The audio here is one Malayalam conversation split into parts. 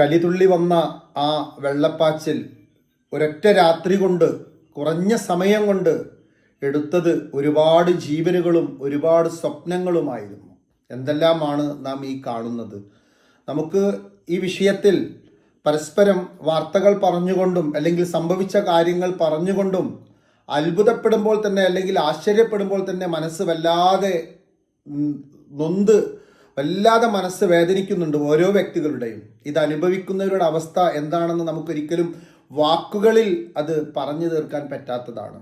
കലിതുള്ളി വന്ന ആ വെള്ളപ്പാച്ചിൽ ഒരൊറ്റ രാത്രി കൊണ്ട് കുറഞ്ഞ സമയം കൊണ്ട് എടുത്തത് ഒരുപാട് ജീവനുകളും ഒരുപാട് സ്വപ്നങ്ങളുമായിരുന്നു. എന്തെല്ലാമാണ് നാം ഈ കാണുന്നത്? നമുക്ക് ഈ വിഷയത്തിൽ പരസ്പരം വാർത്തകൾ പറഞ്ഞുകൊണ്ടും അല്ലെങ്കിൽ സംഭവിച്ച കാര്യങ്ങൾ പറഞ്ഞുകൊണ്ടും അത്ഭുതപ്പെടുമ്പോൾ തന്നെ അല്ലെങ്കിൽ ആശ്ചര്യപ്പെടുമ്പോൾ തന്നെ മനസ്സ് വല്ലാതെ നൊന്ത് വല്ലാതെ മനസ്സ് വേദനിക്കുന്നുണ്ട് ഓരോ വ്യക്തികളുടെയും. ഇത് അനുഭവിക്കുന്നവരുടെ അവസ്ഥ എന്താണെന്ന് നമുക്കൊരിക്കലും വാക്കുകളിൽ അത് പറഞ്ഞു തീർക്കാൻ പറ്റാത്തതാണ്.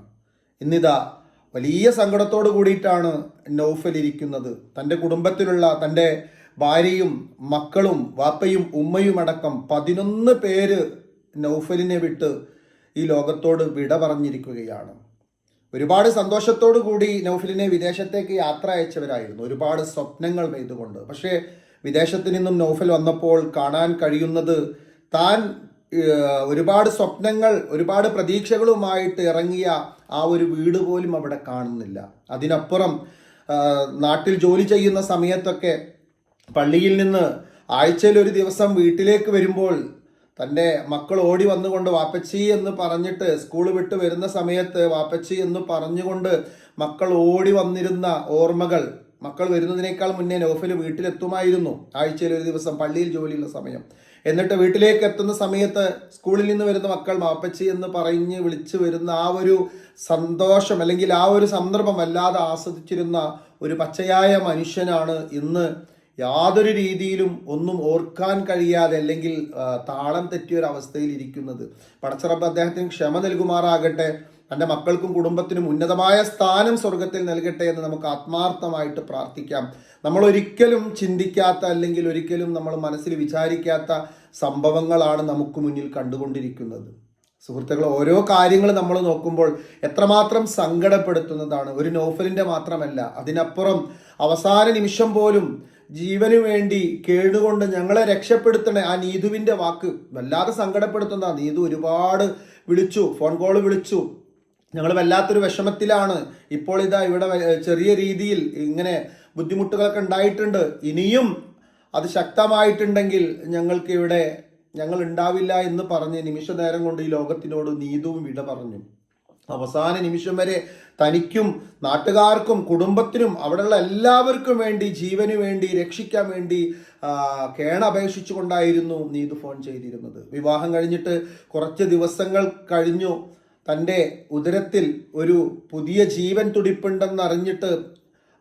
ഇന്നിതാ വലിയ സങ്കടത്തോട് കൂടിയിട്ടാണ് നൗഫൽ ഇരിക്കുന്നത്. തന്റെ കുടുംബത്തിലുള്ള തന്റെ ഭാര്യയും മക്കളും വാപ്പയും ഉമ്മയും അടക്കം പതിനൊന്ന് പേര് നൗഫലിനെ വിട്ട് ഈ ലോകത്തോട് വിട പറഞ്ഞിരിക്കുകയാണ്. ഒരുപാട് സന്തോഷത്തോടു കൂടി നൗഫലിനെ വിദേശത്തേക്ക് യാത്ര അയച്ചവരായിരുന്നു. ഒരുപാട് സ്വപ്നങ്ങൾ നെയ്തുകൊണ്ട് പക്ഷേ വിദേശത്ത് നിന്നും നൗഫൽ വന്നപ്പോൾ കാണാൻ കഴിയുന്നത് താൻ ഒരുപാട് സ്വപ്നങ്ങൾ ഒരുപാട് പ്രതീക്ഷകളുമായിട്ട് ഇറങ്ങിയ ആ ഒരു വീട് പോലും അവിടെ കാണുന്നില്ല. അതിനപ്പുറം നാട്ടിൽ ജോലി ചെയ്യുന്ന സമയത്തൊക്കെ പള്ളിയിൽ നിന്ന് ആഴ്ചയിൽ ഒരു ദിവസം വീട്ടിലേക്ക് വരുമ്പോൾ തന്റെ മക്കൾ ഓടി വന്നുകൊണ്ട് വാപ്പച്ചി എന്ന് പറഞ്ഞിട്ട് സ്കൂൾ വിട്ട് വരുന്ന സമയത്ത് വാപ്പച്ചി എന്ന് പറഞ്ഞുകൊണ്ട് മക്കൾ ഓടി വന്നിരുന്ന ഓർമ്മകൾ മക്കൾ വരുന്നതിനേക്കാൾ മുന്നേ നൗഫൽ വീട്ടിലെത്തുമായിരുന്നു. ആഴ്ചയിൽ ഒരു ദിവസം പള്ളിയിൽ ജോലിയുള്ള സമയം. എന്നിട്ട് വീട്ടിലേക്ക് എത്തുന്ന സമയത്ത് സ്കൂളിൽ നിന്ന് വരുന്ന മക്കൾ മാപ്പച്ചി എന്ന് പറഞ്ഞ് വിളിച്ചു വരുന്ന ആ ഒരു സന്തോഷം അല്ലെങ്കിൽ ആ ഒരു സന്ദർഭം വല്ലാതെ ആസ്വദിച്ചിരുന്ന ഒരു പച്ചയായ മനുഷ്യനാണ് ഇന്ന് യാതൊരു രീതിയിലും ഒന്നും ഓർക്കാൻ കഴിയാതെ അല്ലെങ്കിൽ താളം തെറ്റിയ ഒരു അവസ്ഥയിൽ ഇരിക്കുന്നത്. പടച്ചറബ് അദ്ദേഹത്തിന് ക്ഷമ നൽകുമാറാകട്ടെ. തന്റെ മക്കൾക്കും കുടുംബത്തിനും ഉന്നതമായ സ്ഥാനം സ്വർഗത്തിൽ നൽകട്ടെ എന്ന് നമുക്ക് ആത്മാർത്ഥമായിട്ട് പ്രാർത്ഥിക്കാം. നമ്മൾ ഒരിക്കലും ചിന്തിക്കാത്ത അല്ലെങ്കിൽ ഒരിക്കലും നമ്മൾ മനസ്സിൽ വിചാരിക്കാത്ത സംഭവങ്ങളാണ് നമുക്ക് മുന്നിൽ കണ്ടുകൊണ്ടിരിക്കുന്നത്. സുഹൃത്തുക്കൾ ഓരോ കാര്യങ്ങൾ നമ്മൾ നോക്കുമ്പോൾ എത്രമാത്രം സങ്കടപ്പെടുത്തുന്നതാണ്. ഒരു നോഫലിന്റെ മാത്രമല്ല അതിനപ്പുറം അവസാന നിമിഷം പോലും ജീവന് വേണ്ടി കേടുകൊണ്ട് ഞങ്ങളെ രക്ഷപ്പെടുത്തണ ആ നീതുവിന്റെ വാക്ക് വല്ലാതെ സങ്കടപ്പെടുത്തുന്ന നീതു ഒരുപാട് വിളിച്ചു ഫോൺ കോൾ വിളിച്ചു. ഞങ്ങൾ വല്ലാത്തൊരു വിഷമത്തിലാണ്. ഇപ്പോൾ ഇതാ ഇവിടെ ചെറിയ രീതിയിൽ ഇങ്ങനെ ബുദ്ധിമുട്ടുകളൊക്കെ ഉണ്ടായിട്ടുണ്ട്. ഇനിയും അത് ശക്തമായിട്ടുണ്ടെങ്കിൽ ഞങ്ങൾക്ക് ഇവിടെ ഞങ്ങൾ ഉണ്ടാവില്ല എന്ന് പറഞ്ഞ് നിമിഷ നേരം കൊണ്ട് ഈ ലോകത്തിനോട് നീതുവും വിട പറഞ്ഞു. അവസാന നിമിഷം വരെ തനിക്കും നാട്ടുകാർക്കും കുടുംബത്തിനും അവിടെയുള്ള എല്ലാവർക്കും വേണ്ടി ജീവന് വേണ്ടി രക്ഷിക്കാൻ വേണ്ടി കേണപേക്ഷിച്ചുകൊണ്ടായിരുന്നു നീതു ഫോൺ ചെയ്തിരുന്നത്. വിവാഹം കഴിഞ്ഞിട്ട് കുറച്ച് ദിവസങ്ങൾ കഴിഞ്ഞു. തന്റെ ഉദരത്തിൽ ഒരു പുതിയ ജീവൻ തുടിപ്പുണ്ടെന്നറിഞ്ഞിട്ട്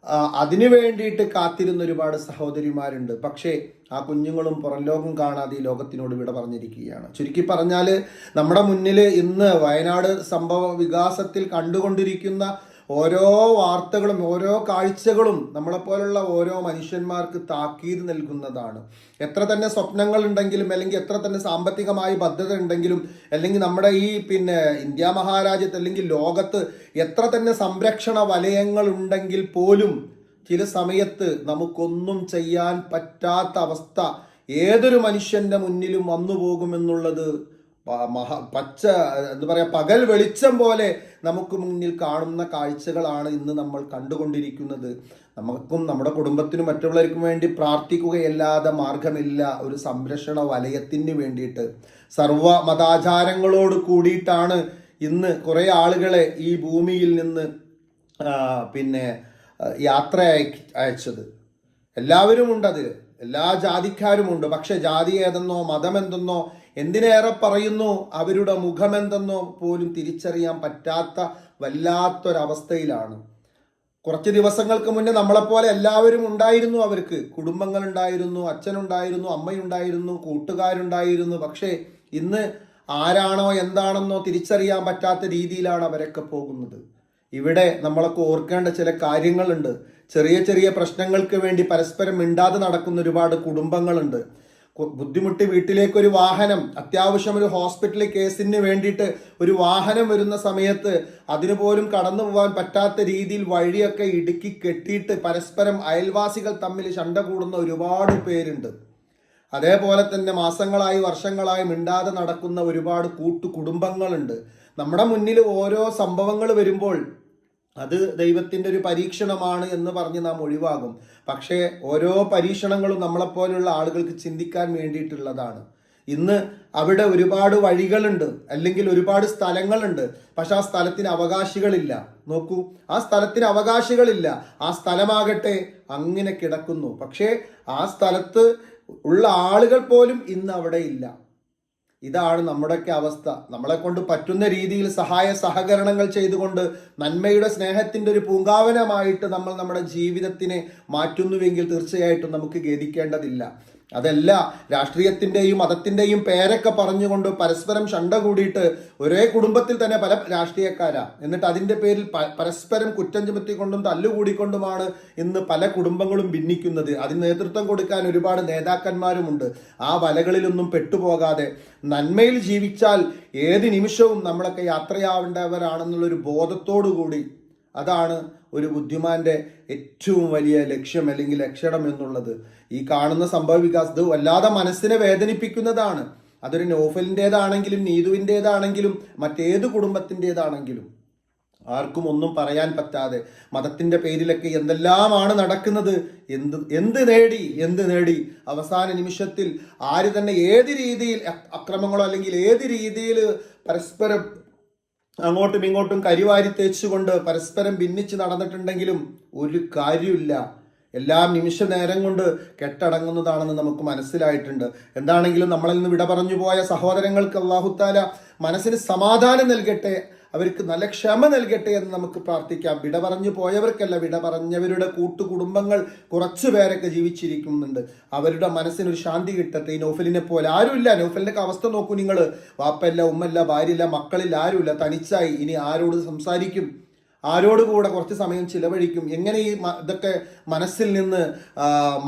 അതിനു വേണ്ടിയിട്ട് കാത്തിരുന്ന ഒരുപാട് സഹോദരിമാരുണ്ട്. പക്ഷേ ആ കുഞ്ഞുങ്ങളും പുറം ലോകം കാണാതെ ഈ ലോകത്തിനോട് വിട പറഞ്ഞിരിക്കുകയാണ്. ചുരുക്കി പറഞ്ഞാൽ നമ്മുടെ മുന്നിൽ ഇന്ന് വയനാട് സംഭവ വികാസത്തിൽ കണ്ടുകൊണ്ടിരിക്കുന്ന ഓരോ വാർത്തകളും ഓരോ കാഴ്ചകളും നമ്മളെപ്പോലുള്ള ഓരോ മനുഷ്യന്മാർക്ക് താക്കീത് നൽകുന്നതാണ്. എത്ര തന്നെ സ്വപ്നങ്ങൾ ഉണ്ടെങ്കിലും അല്ലെങ്കിൽ എത്ര തന്നെ സാമ്പത്തികമായി ബദ്ധത ഉണ്ടെങ്കിലും അല്ലെങ്കിൽ നമ്മുടെ ഈ പിന്നെ ഇന്ത്യ മഹാരാജ്യത്ത് അല്ലെങ്കിൽ ലോകത്ത് എത്ര തന്നെ സംരക്ഷണ വലയങ്ങൾ ഉണ്ടെങ്കിൽ പോലും ചില സമയത്ത് നമുക്കൊന്നും ചെയ്യാൻ പറ്റാത്ത അവസ്ഥ ഏതൊരു മനുഷ്യന്റെ മുന്നിലും വന്നു പോകുമെന്നുള്ളത് മഹ പച്ച എന്താ പറയുക പകൽ വെളിച്ചം പോലെ നമുക്ക് മുന്നിൽ കാണുന്ന കാഴ്ചകളാണ് ഇന്ന് നമ്മൾ കണ്ടുകൊണ്ടിരിക്കുന്നത്. നമുക്കും നമ്മുടെ കുടുംബത്തിനും മറ്റുള്ളവർക്കും വേണ്ടി പ്രാർത്ഥിക്കുകയല്ലാതെ മാർഗമില്ല ഒരു സംരക്ഷണ വലയത്തിന് വേണ്ടിയിട്ട്. സർവ മതാചാരങ്ങളോട് കൂടിയിട്ടാണ് ഇന്ന് കുറേ ആളുകളെ ഈ ഭൂമിയിൽ നിന്ന് പിന്നെ യാത്ര അയച്ചത്. എല്ലാവരും ഉണ്ട് അതിൽ എല്ലാ ജാതിക്കാരുമുണ്ട്. പക്ഷെ ജാതി ഏതെന്നോ മതം എന്തെന്നോ എന്തിനേറെ പറയുന്നു? അവരുടെ മുഖമെന്തെന്നോ പോലും തിരിച്ചറിയാൻ പറ്റാത്ത വല്ലാത്തൊരവസ്ഥയിലാണ്. കുറച്ച് ദിവസങ്ങൾക്ക് മുന്നേ നമ്മളെപ്പോലെ എല്ലാവരും ഉണ്ടായിരുന്നു അവർക്ക്. കുടുംബങ്ങൾ കുടുംബങ്ങളുണ്ടായിരുന്നു അച്ഛനുണ്ടായിരുന്നു അമ്മയുണ്ടായിരുന്നു കൂട്ടുകാരുണ്ടായിരുന്നു. പക്ഷേ ഇന്ന് ആരാണോ എന്താണെന്നോ തിരിച്ചറിയാൻ പറ്റാത്ത രീതിയിലാണ് അവരൊക്കെ പോകുന്നത്. ഇവിടെ നമ്മളൊക്കെ ഓർക്കേണ്ട ചില കാര്യങ്ങളുണ്ട്. ചെറിയ ചെറിയ പ്രശ്നങ്ങൾക്ക് വേണ്ടി പരസ്പരം മിണ്ടാതെ നടക്കുന്ന ഒരുപാട് കുടുംബങ്ങളുണ്ട്. ബുദ്ധിമുട്ടി വീട്ടിലേക്ക് ഒരു വാഹനം അത്യാവശ്യം ഒരു ഹോസ്പിറ്റൽ കേസിന് വേണ്ടിയിട്ട് ഒരു വാഹനം വരുന്ന സമയത്ത് അതിനു പോലും കടന്നു പോകാൻ പറ്റാത്ത രീതിയിൽ വഴിയൊക്കെ ഇടുക്കി കെട്ടിയിട്ട് പരസ്പരം അയൽവാസികൾ തമ്മിൽ ശണ്ട കൂടുന്ന ഒരുപാട് പേരുണ്ട്. അതേപോലെ തന്നെ മാസങ്ങളായി വർഷങ്ങളായി മിണ്ടാതെ നടക്കുന്ന ഒരുപാട് കൂട്ടു കുടുംബങ്ങളുണ്ട് നമ്മുടെ മുന്നിൽ ഓരോ സംഭവങ്ങൾ വരുമ്പോൾ അത് ദൈവത്തിന്റെ ഒരു പരീക്ഷണമാണ് എന്ന് പറഞ്ഞ് നാം ഒഴിവാകും. പക്ഷേ ഓരോ പരീക്ഷണങ്ങളും നമ്മളെപ്പോലുള്ള ആളുകൾക്ക് ചിന്തിക്കാൻ വേണ്ടിയിട്ടുള്ളതാണ്. ഇന്ന് അവിടെ ഒരുപാട് വഴികളുണ്ട് അല്ലെങ്കിൽ ഒരുപാട് സ്ഥലങ്ങളുണ്ട്. പക്ഷെ ആ സ്ഥലത്തിന് അവകാശികളില്ല. നോക്കൂ ആ സ്ഥലത്തിന് അവകാശികളില്ല. ആ സ്ഥലമാകട്ടെ അങ്ങനെ കിടക്കുന്നു. പക്ഷേ ആ സ്ഥലത്ത് ഉള്ള ആളുകൾ പോലും ഇന്ന് അവിടെ ഇല്ല. ഇതാണ് നമ്മുടെയൊക്കെ അവസ്ഥ. നമ്മളെ കൊണ്ട് പറ്റുന്ന രീതിയിൽ സഹായ സഹകരണങ്ങൾ ചെയ്തുകൊണ്ട് നന്മയുടെ സ്നേഹത്തിന്റെ ഒരു പൂങ്കാവനമായിട്ട് നമ്മൾ നമ്മുടെ ജീവിതത്തിനെ മാറ്റുന്നുവെങ്കിൽ തീർച്ചയായിട്ടും നമുക്ക് ഖേദിക്കേണ്ടതില്ല. അതല്ല രാഷ്ട്രീയത്തിന്റെയും മതത്തിന്റെയും പേരൊക്കെ പറഞ്ഞുകൊണ്ട് പരസ്പരം ശണ്ട കൂടിയിട്ട് ഒരേ കുടുംബത്തിൽ തന്നെ പല രാഷ്ട്രീയക്കാരാ. എന്നിട്ട് അതിന്റെ പേരിൽ പരസ്പരം കുറ്റം ചുമത്തിക്കൊണ്ടും തല്ലുകൂടിക്കൊണ്ടുമാണ് ഇന്ന് പല കുടുംബങ്ങളും ഭിന്നിക്കുന്നത്. അതിന് നേതൃത്വം കൊടുക്കാൻ ഒരുപാട് നേതാക്കന്മാരുമുണ്ട്. ആ വലകളിലൊന്നും പെട്ടുപോകാതെ നന്മയിൽ ജീവിച്ചാൽ ഏത് നിമിഷവും നമ്മളൊക്കെ യാത്രയാവേണ്ടവരാണെന്നുള്ളൊരു ബോധത്തോടു കൂടി അതാണ് ഒരു ബുദ്ധിമാന്റെ ഏറ്റവും വലിയ ലക്ഷ്യം അല്ലെങ്കിൽ ലക്ഷണം എന്നുള്ളത്. ഈ കാണുന്ന സംഭവ വികാസ് വല്ലാതെ മനസ്സിനെ വേദനിപ്പിക്കുന്നതാണ്. അതൊരു നോഫലിന്റെതാണെങ്കിലും നീതുവിന്റെതാണെങ്കിലും മറ്റേത് കുടുംബത്തിന്റെതാണെങ്കിലും ആർക്കും ഒന്നും പറയാൻ പറ്റാതെ മതത്തിന്റെ പേരിലൊക്കെ എന്തെല്ലാമാണ് നടക്കുന്നത് എന്ത് എന്ത് നേടി എന്ത് നേടി? അവസാന നിമിഷത്തിൽ ആര് തന്നെ ഏത് രീതിയിൽ അക്രമങ്ങളോ അല്ലെങ്കിൽ ഏത് രീതിയിൽ പരസ്പരം അങ്ങോട്ടും ഇങ്ങോട്ടും കരിവാരി തേച്ചുകൊണ്ട് പരസ്പരം ഭിന്നിച്ച് നടന്നിട്ടുണ്ടെങ്കിലും ഒരു കാര്യമില്ല എല്ലാം നിമിഷ നേരം കൊണ്ട് കെട്ടടങ്ങുന്നതാണെന്ന് നമുക്ക് മനസ്സിലായിട്ടുണ്ട്. എന്താണെങ്കിലും നമ്മളിൽ നിന്ന് വിട പറഞ്ഞു പോയ സഹോദരങ്ങൾക്ക് അള്ളാഹുത്താല മനസ്സിന് സമാധാനം നൽകട്ടെ അവർക്ക് നല്ല ക്ഷമ നൽകട്ടെ എന്ന് നമുക്ക് പ്രാർത്ഥിക്കാം. വിട പറഞ്ഞു പോയവർക്കല്ല വിട പറഞ്ഞവരുടെ കൂട്ടുകുടുംബങ്ങൾ കുറച്ചു പേരൊക്കെ ജീവിച്ചിരിക്കുന്നുണ്ട്. അവരുടെ മനസ്സിനൊരു ശാന്തി കിട്ടട്ടെ. ഈ നോഫലിനെ പോലെ ആരുമില്ല. നോഫലിന്റെ അവസ്ഥ നോക്കൂ നിങ്ങൾ വാപ്പല്ല ഉമ്മല്ല ഭാര്യയില്ല മക്കളില്ല ആരുമില്ല. തനിച്ചായി. ഇനി ആരോട് സംസാരിക്കും? ആരോട് കൂടെ കുറച്ച് സമയം ചിലവഴിക്കും? എങ്ങനെ ഈ ഇതൊക്കെ മനസ്സിൽ നിന്ന്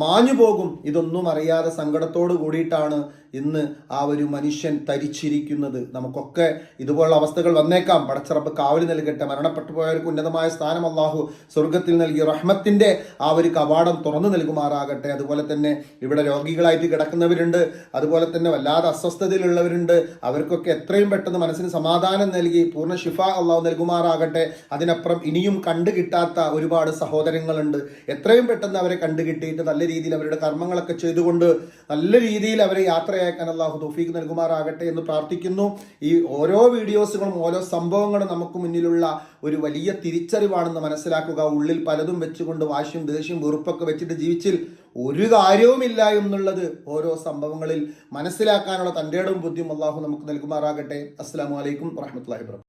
മാഞ്ഞു പോകും ഇതൊന്നും അറിയാതെ സങ്കടത്തോട് കൂടിയിട്ടാണ് ഇന്ന് ആ ഒരു മനുഷ്യൻ തരിച്ചിരിക്കുന്നത്. നമുക്കൊക്കെ ഇതുപോലുള്ള അവസ്ഥകൾ വന്നേക്കാം. പടച്ചറപ്പ് കാവലി നൽകട്ടെ. മരണപ്പെട്ടു പോയവർക്ക് ഉന്നതമായ സ്ഥാനം അള്ളാഹു സ്വർഗത്തിൽ നൽകി. റഹ്മത്തിന്റെ ആ ഒരു കവാടം തുറന്നു നൽകുമാറാകട്ടെ. അതുപോലെ തന്നെ ഇവിടെ രോഗികളായിട്ട് കിടക്കുന്നവരുണ്ട്. അതുപോലെ തന്നെ വല്ലാതെ അസ്വസ്ഥതയിലുള്ളവരുണ്ട്. അവർക്കൊക്കെ എത്രയും പെട്ടെന്ന് മനസ്സിന് സമാധാനം നൽകി പൂർണ ഷിഫ അള്ളാഹു നൽകുമാറാകട്ടെ. അതിനപ്പുറം ഇനിയും കണ്ടു കിട്ടാത്ത ഒരുപാട് സഹോദരങ്ങളുണ്ട്. എത്രയും പെട്ടെന്ന് അവരെ കണ്ടുകിട്ടിയിട്ട് നല്ല രീതിയിൽ അവരുടെ കർമ്മങ്ങളൊക്കെ ചെയ്തുകൊണ്ട് നല്ല രീതിയിൽ അവരെ യാത്രയാക്കാൻ അള്ളാഹു തൗഫീഖ് നൽകുമാറാകട്ടെ എന്ന് പ്രാർത്ഥിക്കുന്നു. ഈ ഓരോ വീഡിയോസുകളും ഓരോ സംഭവങ്ങളും നമുക്ക് മുന്നിലുള്ള ഒരു വലിയ തിരിച്ചറിവാണെന്ന് മനസ്സിലാക്കുക. ഉള്ളിൽ പലതും വെച്ചുകൊണ്ട് വാശിയും ദേഷ്യം വെറുപ്പൊക്കെ വെച്ചിട്ട് ജീവിച്ചിൽ ഒരു കാര്യവുമില്ല എന്നുള്ളത് ഓരോ സംഭവങ്ങളിൽ മനസ്സിലാക്കാനുള്ള തന്റെ ഇടവും ബുദ്ധിയും അള്ളാഹു നമുക്ക് നൽകുമാറാകട്ടെ. അസ്സാം വലൈക്കും വാഹമത്തല്ലാഹി വർക്കാത്തു